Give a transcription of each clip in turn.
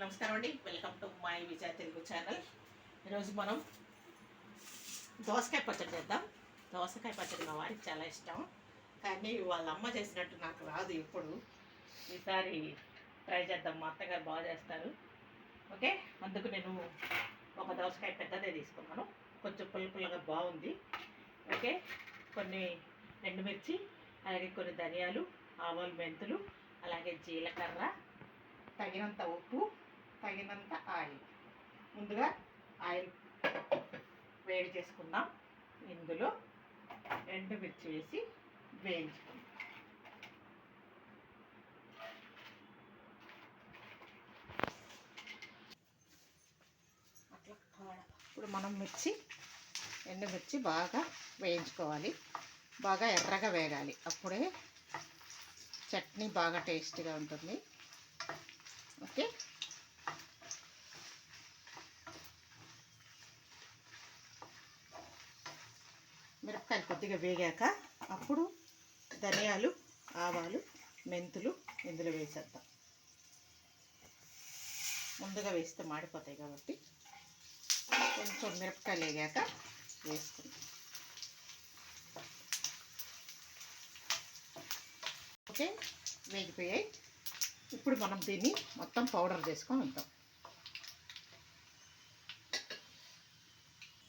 నమస్కారం అండి. Welcome to my Vijaya Telugu channel ఈరోజు మనం దోసకాయ పచ్చడి చేద్దాం. దోసకాయ పచ్చడి మా వారికి చాలా ఇష్టం. కానీ వాళ్ళ అమ్మ చేసినట్టు నాకు రాదు ఎప్పుడు. ఈసారి ట్రై చేద్దాం. మా అత్తగారు బాగా చేస్తారు. ఓకే? అందుకు నేను ఒక దోసకాయ పెద్దదే తీసుకున్నాను. కొంచెం పుల్ల పుల్లగా బాగుంది. ఓకే? కొన్ని ఎండుమిర్చి అలాగే కొన్ని ధనియాలు ఆవాలు మెంతులు అలాగే జీలకర్ర తగినంత ఉప్పు తగినంత ఆయిల్. ముందుగా ఆయిల్ వేడి చేసుకుందాం. ఇందులో ఎండుమిర్చి వేసి వేయించుకుందాం. ఇప్పుడు మనం మిర్చి ఎండుమిర్చి బాగా వేయించుకోవాలి. బాగా ఎర్రగా వేగాలి. అప్పుడే చట్నీ బాగా టేస్టీగా ఉంటుంది. ఓకే? మిరపకాయలు కొద్దిగా వేగాక అప్పుడు ధనియాలు ఆవాలు మెంతులు ఇందులో వేసేద్దాం. ముందుగా వేస్తే మాడిపోతాయి కాబట్టి కొంచెం మిరపకాయలు వేగాక వేసుకుందాం. ఓకే వేగిపోయాయి. ఇప్పుడు మనం దీన్ని మొత్తం పౌడర్ చేసుకొని ఉంటాం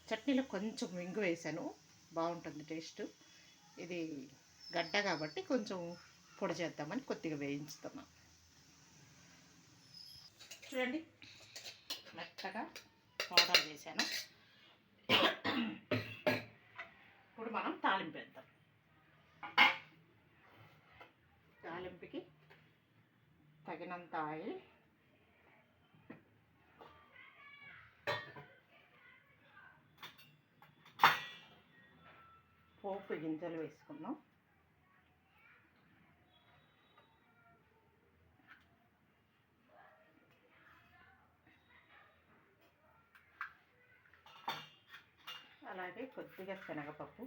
చట్నీలో కొంచెం ఇంగు వేసాను. బాగుంటుంది టేస్ట్. ఇది గడ్డ కాబట్టి కొంచెం పొడి చేద్దామని కొద్దిగా వేయించుతున్నాం. చూడండి మెత్తగా పౌడర్ వేసాను. ఇప్పుడు మనం తాలింపు వేద్దాం. తాలింపుకి తగినంత ఆయిల్ పోపు గింజలు వేసుకుందాం. అలాగే కొద్దిగా శనగపప్పు.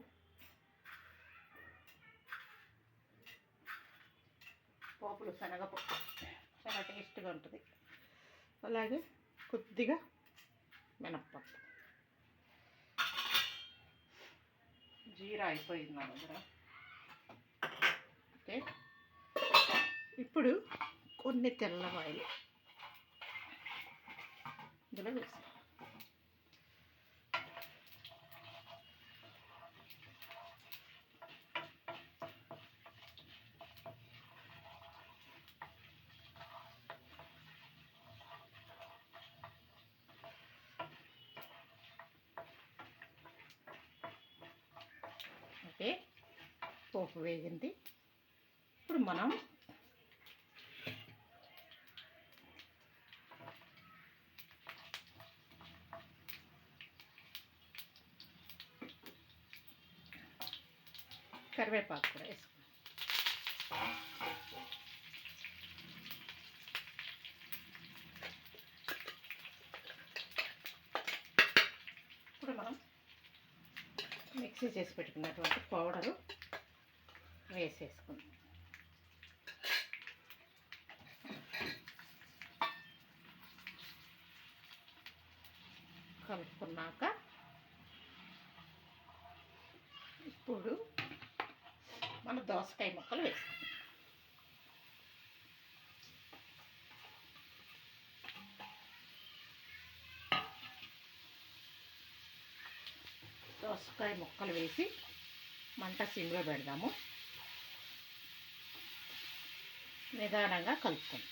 పోపులు శనగపప్పు చాలా టేస్ట్గా ఉంటుంది. అలాగే కొద్దిగా మినప్పప్పు. జీరా అయిపోయింది నా దగ్గర. ఓకే. ఇప్పుడు కొన్ని తెల్లవాయలు ఇందులో వేసాం ఓకే పోపు వేగింది. ఇప్పుడు మనం కరివేపాకు కూడా వేసుకుందాం. ఇప్పుడు మనం మిక్సీ చేసి పెట్టుకున్నటువంటి పౌడరు వేసేసుకుందాం. కలుపుకున్నాక ఇప్పుడు మన దోసకాయ ముక్కలు వేసుకుందాం. దోసకాయ ముక్కలు వేసి మంట సిమ్లో పెడదాము. నిదానంగా కలుపుకుందాం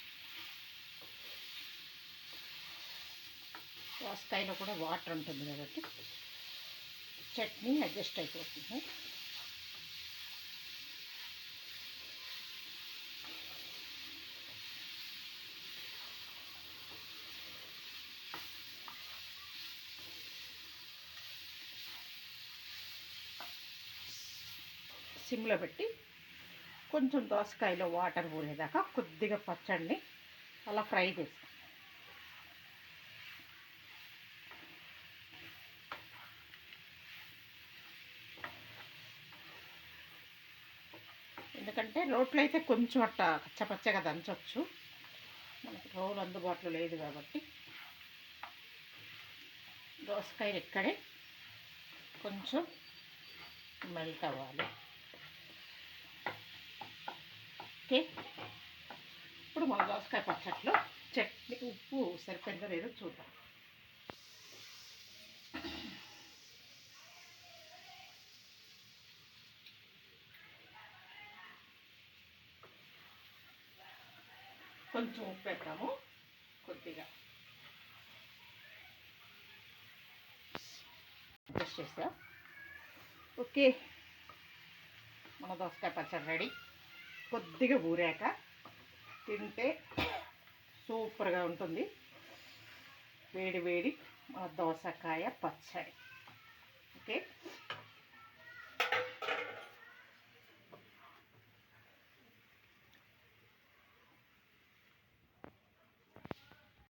దోసకాయలో కూడా వాటర్ ఉంటుంది కాబట్టి చట్నీ అడ్జస్ట్ అయిపోతుంది. సిమ్లో పెట్టి కొంచెం దోసకాయలో వాటర్ పోలేదాకా కొద్దిగా పచ్చడిని అలా ఫ్రై చేస్తాం. ఎందుకంటే రోట్లో అయితే కొంచెం అట్ట కచ్చపచ్చగా దంచవచ్చు మనకి రోలు అందుబాటులో లేదు కాబట్టి. దోసకాయలు ఇక్కడే కొంచెం మెల్ట్ అవ్వాలి. ఓకే. ఇప్పుడు మన దోసకాయ పచ్చట్లో చట్నీ ఉప్పు సరిపోయిందో లేదో చూద్దాం. కొంచెం ఉప్పు పెట్టాము కొద్దిగా. అడ్జస్ట్ చేసా ఓకే. మన దోసకాయ పచ్చడి రెడీ. కొద్దిగా ఊరాక తింటే సూపర్గా ఉంటుంది. వేడి వేడి మన దోసకాయ పచ్చడి. ఓకే?